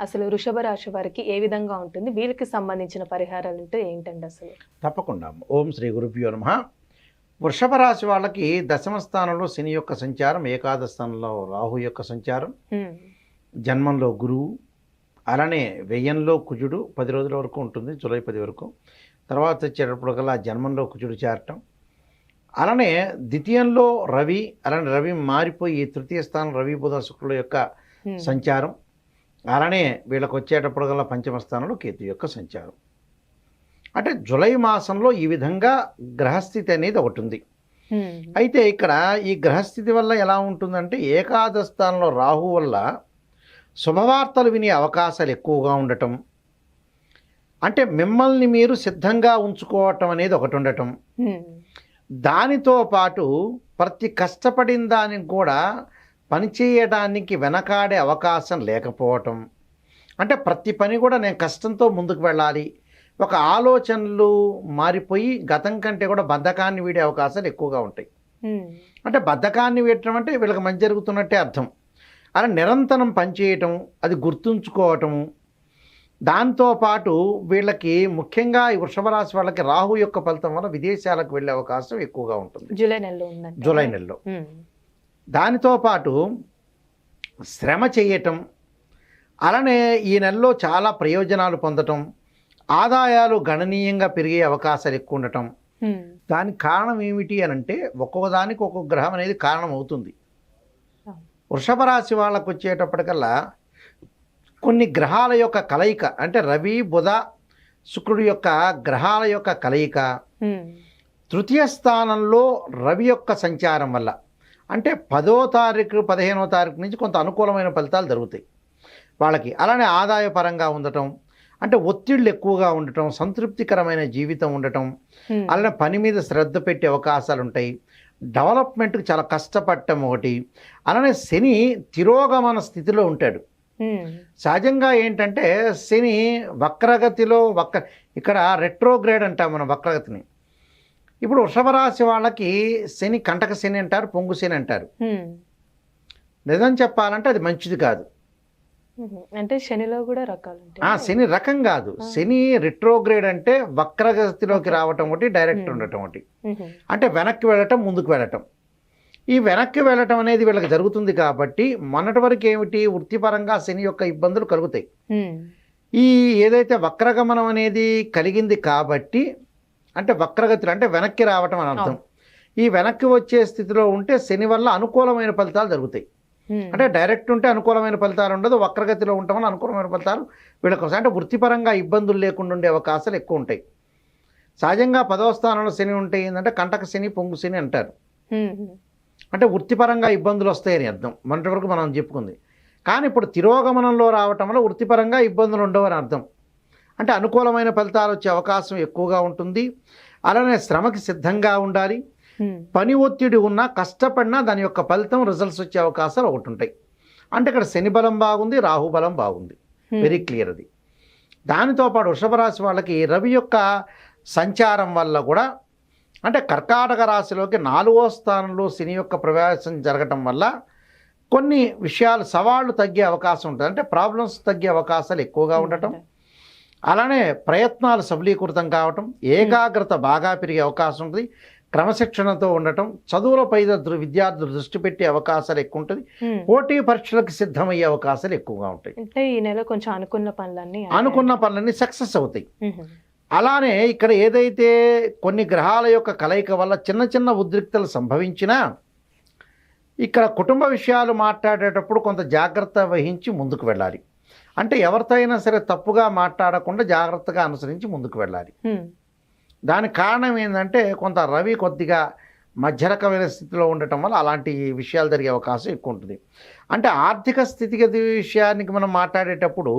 అసలు వృషభ రాశి వారికి ఏ విధంగా ఉంటుంది? వీళ్ళకి సంబంధించిన పరిహారాలు అంటే ఏంటండి అసలు? తప్పకుండా. ఓం శ్రీ గురుభ్యో నమ. వృషభ రాశి వాళ్ళకి దశమ స్థానంలో శని యొక్క సంచారం ఏకాదశ స్థానంలో రాహు యొక్క సంచారం. జన్మంలో గురువు అలానే వ్యయంలో కుజుడు పది రోజుల వరకు ఉంటుంది జూలై పది వరకు. తర్వాత వచ్చేటప్పటికల్లా జన్మంలో కుజుడు చేరటం. అలానే ద్వితీయంలో రవి అలానే రవి మారిపోయి తృతీయ స్థానం రవి బుధ శుక్రుల యొక్క. సంచారం. అలానే వీళ్ళకి వచ్చేటప్పటికల్లా పంచమ స్థానంలో కేతు యొక్క సంచారం అంటే జులై మాసంలో ఈ విధంగా గ్రహస్థితి అనేది ఒకటి ఉంది. అయితే ఇక్కడ ఈ గ్రహస్థితి వల్ల ఎలా ఉంటుందంటే ఏకాదశ స్థానంలో రాహు వల్ల శుభవార్తలు వినే అవకాశాలు ఎక్కువగా ఉండటం అంటే మిమ్మల్ని మీరు సిద్ధంగా ఉంచుకోవటం అనేది ఒకటి ఉండటం. దానితో పాటు ప్రతి కష్టపడిన దానికి కూడా పనిచేయడానికి వెనకాడే అవకాశం లేకపోవటం. అంటే ప్రతి పని కూడా నేను కష్టంతో ముందుకు వెళ్ళాలి. ఒక ఆలోచనలు మారిపోయి గతం కంటే కూడా బద్ధకాన్ని వీడే అవకాశాలు ఎక్కువగా ఉంటాయి. అంటే బద్ధకాన్ని వీడటం అంటే వీళ్ళకి మంచి జరుగుతున్నట్టే అర్థం. అలా నిరంతరం పనిచేయటం అది గుర్తుంచుకోవటము దాంతోపాటు వీళ్ళకి ముఖ్యంగా ఈ వృషభ రాశి వాళ్ళకి రాహు యొక్క ఫలితం వల్ల విదేశాలకు వెళ్ళే అవకాశం ఎక్కువగా ఉంటుంది. జూలై నెలలో జూలై నెలలో. దానితో పాటు శ్రమ చేయటం అలానే ఈ నెలలో చాలా ప్రయోజనాలు పొందటం ఆదాయాలు గణనీయంగా పెరిగే అవకాశాలు ఎక్కువ ఉండటం. దానికి కారణం ఏమిటి అని అంటే ఒక్కొక్క దానికి ఒక్కొక్క గ్రహం అనేది కారణం అవుతుంది. వృషభ రాశి వాళ్ళకు వచ్చేటప్పటికల్లా కొన్ని గ్రహాల యొక్క కలయిక అంటే రవి బుధ శుక్రుడు యొక్క గ్రహాల యొక్క కలయిక. తృతీయ స్థానంలో రవి యొక్క సంచారం వల్ల అంటే పదో తారీఖు పదిహేనో తారీఖు నుంచి కొంత అనుకూలమైన ఫలితాలు జరుగుతాయి. వాళ్ళకి అలానే ఆదాయపరంగా ఉండటం అంటే ఒత్తిళ్ళు ఎక్కువగా ఉండటం సంతృప్తికరమైన జీవితం ఉండటం. అలానే పని మీద శ్రద్ధ పెట్టే అవకాశాలు ఉంటాయి. డెవలప్మెంట్కి చాలా కష్టపడటం ఒకటి. అలానే శని తిరోగమన స్థితిలో ఉంటాడు. సహజంగా ఏంటంటే శని వక్రగతిలో వక్ర ఇక్కడ రెట్రోగ్రేడ్ అంటాం మనం వక్రగతిని. ఇప్పుడు వృషభ రాశి వాళ్ళకి శని కంటక శని అంటారు పొంగు శని అంటారు. నిజం చెప్పాలంటే అది మంచిది కాదు. అంటే శనిలో కూడా రకాలు శని రకం కాదు శని రిట్రోగ్రేడ్ అంటే వక్రగతిలోకి రావటం ఒకటి డైరెక్ట్. ఉండటం ఒకటి. అంటే వెనక్కి వెళ్ళటం ముందుకు వెళ్ళటం ఈ వెనక్కి వెళ్ళటం అనేది వీళ్ళకి జరుగుతుంది కాబట్టి మొన్నటి వరకు ఏమిటి వృత్తిపరంగా శని యొక్క ఇబ్బందులు కలుగుతాయి. ఈ ఏదైతే వక్రగమనం అనేది కలిగింది కాబట్టి అంటే వక్రగతిలో అంటే వెనక్కి రావటం అని అర్థం. ఈ వెనక్కి వచ్చే స్థితిలో ఉంటే శని వల్ల అనుకూలమైన ఫలితాలు జరుగుతాయి. అంటే డైరెక్ట్ ఉంటే అనుకూలమైన ఫలితాలు ఉండదు వక్రగతిలో వల్ల అనుకూలమైన ఫలితాలు వీళ్ళకి వస్తాయి. అంటే వృత్తిపరంగా ఇబ్బందులు లేకుండా ఉండే అవకాశాలు ఎక్కువ ఉంటాయి. సహజంగా పదవ స్థానంలో శని ఉంటే ఏంటంటే కంటక శని పొంగు శని అంటారు. అంటే వృత్తిపరంగా ఇబ్బందులు వస్తాయని అర్థం. మొన్నటి వరకు మనం చెప్పుకుంది. కానీ ఇప్పుడు తిరోగమనంలో రావటం వల్ల వృత్తిపరంగా ఇబ్బందులు ఉండవని అర్థం. అంటే అనుకూలమైన ఫలితాలు వచ్చే అవకాశం ఎక్కువగా ఉంటుంది. అలానే శ్రమకి సిద్ధంగా ఉండాలి. పని ఒత్తిడి ఉన్నా కష్టపడినా దాని యొక్క ఫలితం రిజల్ట్స్ వచ్చే అవకాశాలు ఒకటి ఉంటాయి. అంటే ఇక్కడ శని బలం బాగుంది రాహు బలం బాగుంది. వెరీ క్లియర్ అది. దానితో పాటు వృషభ రాశి వాళ్ళకి రవి యొక్క సంచారం వల్ల కూడా అంటే కర్కాటక రాశిలోకి నాలుగో స్థానంలో శని యొక్క ప్రవేశం జరగటం వల్ల కొన్ని విషయాలు సవాళ్ళు తగ్గే అవకాశం ఉంటుంది. అంటే ప్రాబ్లమ్స్ తగ్గే అవకాశాలు ఎక్కువగా ఉండటం. అలానే ప్రయత్నాలు సఫలీకృతం కావటం ఏకాగ్రత బాగా పెరిగే అవకాశం ఉంటుంది క్రమశిక్షణతో ఉండటం చదువులపై విద్యార్థులు దృష్టి పెట్టే అవకాశాలు ఎక్కువ ఉంటుంది. పోటీ పరీక్షలకు సిద్ధమయ్యే అవకాశాలు ఎక్కువగా ఉంటాయి. అంటే ఈ నెల కొంచెం అనుకున్న పనులన్నీ అనుకున్న పనులన్నీ సక్సెస్ అవుతాయి. అలానే ఇక్కడ ఏదైతే కొన్ని గ్రహాల యొక్క కలయిక వల్ల చిన్న చిన్న ఉద్రిక్తలు సంభవించినా ఇక్కడ కుటుంబ విషయాలు మాట్లాడేటప్పుడు కొంత జాగ్రత్త వహించి ముందుకు వెళ్ళాలి. అంటే ఎవరితో అయినా సరే తప్పుగా మాట్లాడకుండా జాగ్రత్తగా అనుసరించి ముందుకు వెళ్ళాలి. దానికి కారణం ఏంటంటే కొంత రవి కొద్దిగా మధ్య రకమైన స్థితిలో ఉండటం వల్ల అలాంటి విషయాలు జరిగే అవకాశం ఎక్కువ ఉంటుంది అంటే ఆర్థిక స్థితిగతి విషయానికి మనం మాట్లాడేటప్పుడు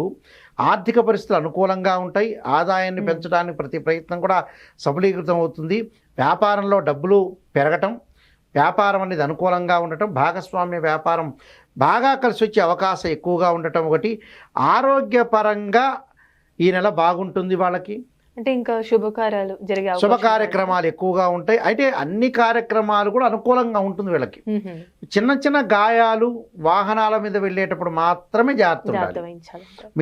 ఆర్థిక పరిస్థితులు అనుకూలంగా ఉంటాయి ఆదాయాన్ని. పెంచడానికి ప్రతి ప్రయత్నం కూడా సఫలీకృతం అవుతుంది వ్యాపారంలో డబ్బులు పెరగటం వ్యాపారం అనేది అనుకూలంగా ఉండటం భాగస్వామ్య వ్యాపారం బాగా కలిసి వచ్చే అవకాశం ఎక్కువగా ఉండటం ఒకటి. ఆరోగ్యపరంగా ఈ నెల బాగుంటుంది వాళ్ళకి. అంటే ఇంకా శుభకార్యాలు జరిగే శుభ కార్యక్రమాలు ఎక్కువగా ఉంటాయి. అయితే అన్ని కార్యక్రమాలు కూడా అనుకూలంగా ఉంటుంది వీళ్ళకి. చిన్న చిన్న గాయాలు వాహనాల మీద వెళ్ళేటప్పుడు మాత్రమే జాగ్రత్త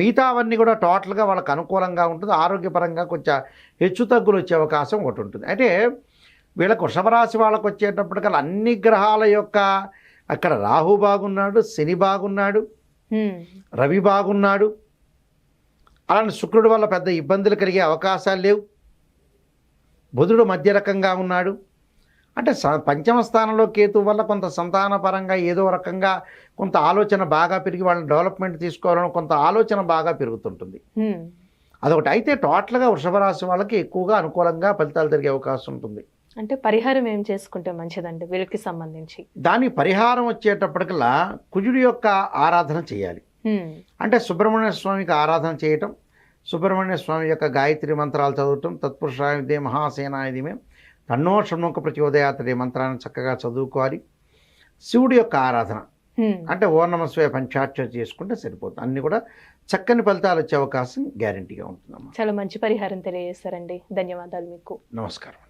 మిగతావన్నీ కూడా టోటల్గా వాళ్ళకి అనుకూలంగా ఉంటుంది. ఆరోగ్యపరంగా కొంచెం హెచ్చు తగ్గులు వచ్చే అవకాశం ఒకటి ఉంటుంది. అయితే వీళ్ళకి వృషభ రాశి వాళ్ళకి వచ్చేటప్పటికల్లా అన్ని గ్రహాల యొక్క అక్కడ రాహు బాగున్నాడు శని బాగున్నాడు. రవి బాగున్నాడు. అలాంటి శుక్రుడి వల్ల పెద్ద ఇబ్బందులు కలిగే అవకాశాలు లేవు. బుధుడు మధ్య రకంగా ఉన్నాడు. అంటే స పంచమ స్థానంలో కేతు వల్ల కొంత సంతానపరంగా ఏదో రకంగా కొంత ఆలోచన బాగా పెరిగి వాళ్ళని డెవలప్మెంట్ తీసుకోవాలని కొంత ఆలోచన బాగా పెరుగుతుంటుంది. అదొకటి. అయితే టోటల్గా వృషభ రాశి వాళ్ళకి ఎక్కువగా అనుకూలంగా ఫలితాలు జరిగే అవకాశం ఉంటుంది. అంటే పరిహారం ఏం చేసుకుంటే మంచిదండి వీళ్ళకి సంబంధించి? దాని పరిహారం వచ్చేటప్పటికల్లా కుజుడి యొక్క ఆరాధన చేయాలి. అంటే సుబ్రహ్మణ్య స్వామికి ఆరాధన చేయటం సుబ్రహ్మణ్య స్వామి యొక్క గాయత్రి మంత్రాలు చదవటం తత్పురుషాయుధే మహాసేనాయుధమే తన్నో షణ్ముఖ ప్రచోదయాతడే మంత్రాన్ని చక్కగా చదువుకోవాలి. శివుడి యొక్క ఆరాధన. అంటే ఓర్ణమస్వయ పంచాక్షర చేసుకుంటే సరిపోతుంది. అన్ని కూడా చక్కని ఫలితాలు వచ్చే అవకాశం గ్యారంటీగా ఉంటుందమ్మా. చాలా మంచి పరిహారం తెలియజేస్తారండి ధన్యవాదాలు మీకు. నమస్కారం.